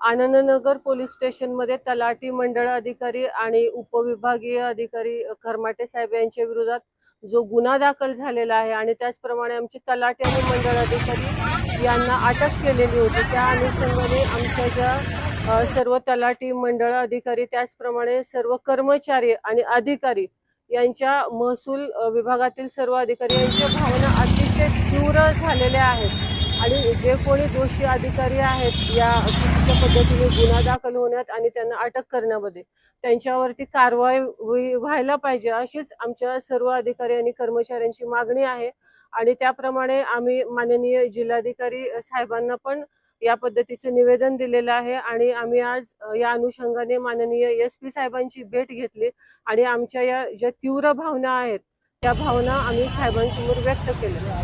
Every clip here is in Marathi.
आनंदनगर पोलीस स्टेशनमध्ये तलाठी मंडळ अधिकारी आणि उपविभागीय अधिकारी खरमाटे साहेब यांच्या विरोधात जो गुन्हा दाखल झालेला आहे आणि त्याचप्रमाणे आमचे तलाठी आणि मंडळ अधिकारी यांना अटक केलेली होती त्या अनुषंगाने आमच्या ज्या सर्व तलाठी मंडळ अधिकारी त्याचप्रमाणे सर्व कर्मचारी आणि अधिकारी यांच्या महसूल विभागातील सर्व अधिकारी यांच्या भावना अतिशय तीव्र झालेल्या आहेत. आणि जे कोणी दोषी अधिकारी आहेत या चुकीच्या पद्धतीने गुन्हा दाखल होण्यात आणि त्यांना अटक करण्यामध्ये त्यांच्यावरती कारवाई व्हायला पाहिजे अशीच आमच्या सर्व अधिकारी आणि कर्मचाऱ्यांची मागणी आहे. आणि त्याप्रमाणे आम्ही माननीय जिल्हाधिकारी साहेबांना पण या पद्धतीचं निवेदन दिलेलं आहे. आणि आम्ही आज या अनुषंगाने माननीय एस पी साहेबांची भेट घेतली आणि आमच्या या ज्या तीव्र भावना आहेत त्या भावना आम्ही साहेबांसमोर व्यक्त केल्या.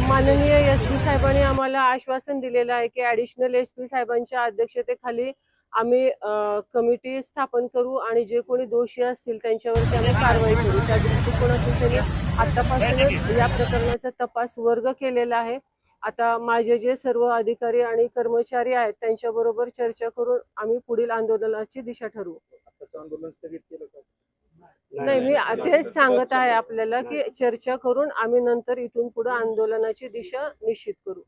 माननीय एस पी साहेबांनी आम्हाला आश्वासन दिलेलं आहे की ॲडिशनल एस पी साहेबांच्या अध्यक्षतेखाली आम्ही कमिटी स्थापन करू आणि जे कोणी दोषी असतील त्यांच्यावरती आम्ही कारवाई करू. त्या दृष्टिकोनातून त्यांनी आतापासूनच या प्रकरणाचा तपास वर्ग केलेला आहे. आता माझे जे सर्व अधिकारी आणि कर्मचारी आहेत त्यांच्याबरोबर चर्चा करून आम्ही पुढील आंदोलनाची दिशा ठरवू. आंदोलन स्थगित केलं नाही मी तेच सांगत आहे आपल्याला की चर्चा करून आम्ही नंतर इथून पुढे आंदोलनाची दिशा निश्चित करू.